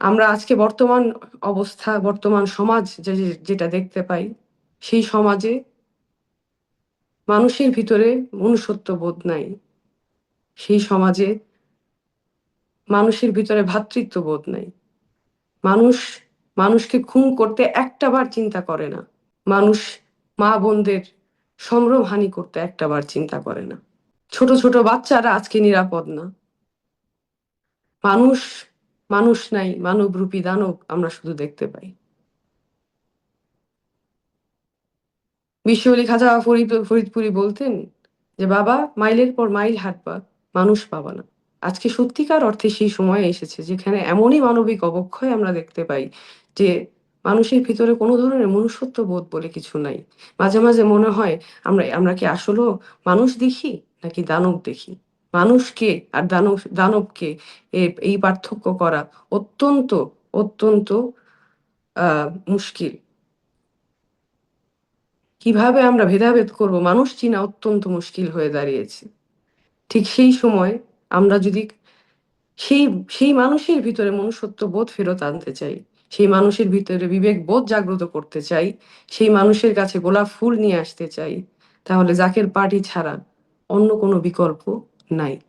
আমরা আজকে বর্তমান অবস্থা, বর্তমান সমাজ যে, যেটা দেখতে পাই, সেই সমাজে মানুষের ভিতরে মনুষ্যত্ব বোধ নাই। সেই সমাজে মানুষের ভিতরে ভ্রাতৃত্ব বোধ নাই। মানুষ, মানুষকে খুন করতে একটাবার চিন্তা করে না। মানুষ মা বোনদের সম্ভ্রমহানি করতে একটাবার চিন্তা করে না। ছোট ছোট বাচ্চারা আজকে নিরাপদ না। মানুষ মানুষ নাই, মানবরূপী দানব আমরা শুধু দেখতে পাই। বিশ্বলি খাজা ফরিদ, ফরিদপুরি বলতেন যে, বাবা, মাইলের পর মাইল হাঁটবা, মানুষ পাবা না। আজকে সত্যিকার অর্থে সেই সময় এসেছে যেখানে এমনই মানবিক অবক্ষয় আমরা দেখতে পাই যে, মানুষের ভিতরে কোনো ধরনের মনুষ্যত্ব বোধ বলে কিছু নাই। মাঝে মাঝে মনে হয়, আমরা আমরা কি আসলেও মানুষ দেখি নাকি দানব দেখি? মানুষকে আর দানব, দানবকে এই পার্থক্য করা অত্যন্ত অত্যন্ত মুশকিল। কীভাবে আমরা ভেদাভেদ করব? মানুষ চিনা অত্যন্ত মুশকিল হয়ে দাঁড়িয়েছে। ঠিক সেই সময় আমরা যদি সেই সেই মানুষের ভিতরে মনুষ্যত্ব বোধ ফেরত আনতে চাই, সেই মানুষের ভিতরে বিবেক বোধ জাগ্রত করতে চাই, সেই মানুষের কাছে গোলাপ ফুল নিয়ে আসতে চাই, তাহলে জাকের পার্টি ছাড়া অন্য কোনো বিকল্প নাই